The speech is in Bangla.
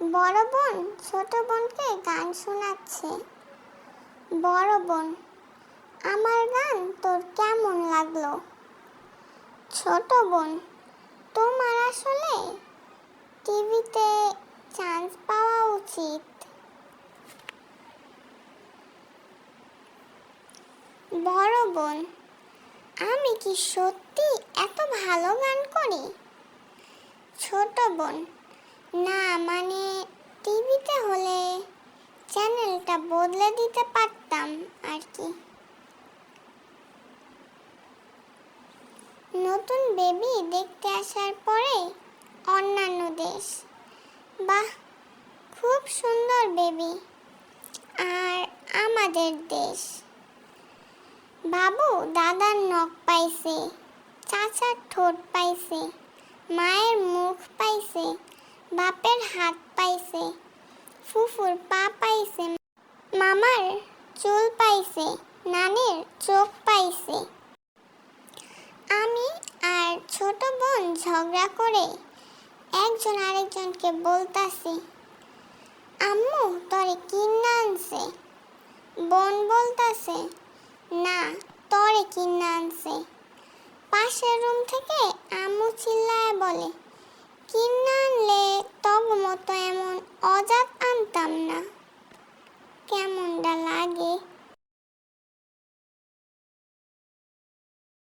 বড় বোন, ছোট বোনকে গান শোনাচ্ছে। বড় বোন, আমার গান তোর কেমন লাগল? ছোট বোন, তোমার আসলে টিভিতে চান্স পাওয়া উচিত। বড় বোন, আমি কি সত্যি এত ভালো গান করি? ছোট বোন না মানে টিভিতে হলে চ্যানেলটা বদলে দিতে পারতাম আর কি। নতুন বেবি দেখতে আসার পরে অন্যান্য দেশ। বাহ, খুব সুন্দর বেবি। আর আমাদের দেশ। বাবু দাদার নখ পাইছে, চাচার ঠোঁট পাইছে, মায়ের মুখ পাইছে বাপের হাত পাইছে, ফুফুর পা পাইছে, মামার চুল পাইছে, নানির চোখ পাইছে। আমি আর ছোট বোন ঝগড়া করে একজন আরেকজনকে বলতাছি, আম্মু, তরে কিন্না আনছে? বোন বলতাছে, না, তরে কিন্না আনছে। পাশের রুম থেকে আম্মু চিল্লায় বলে অজাত আনতাম না। কেমন ডাল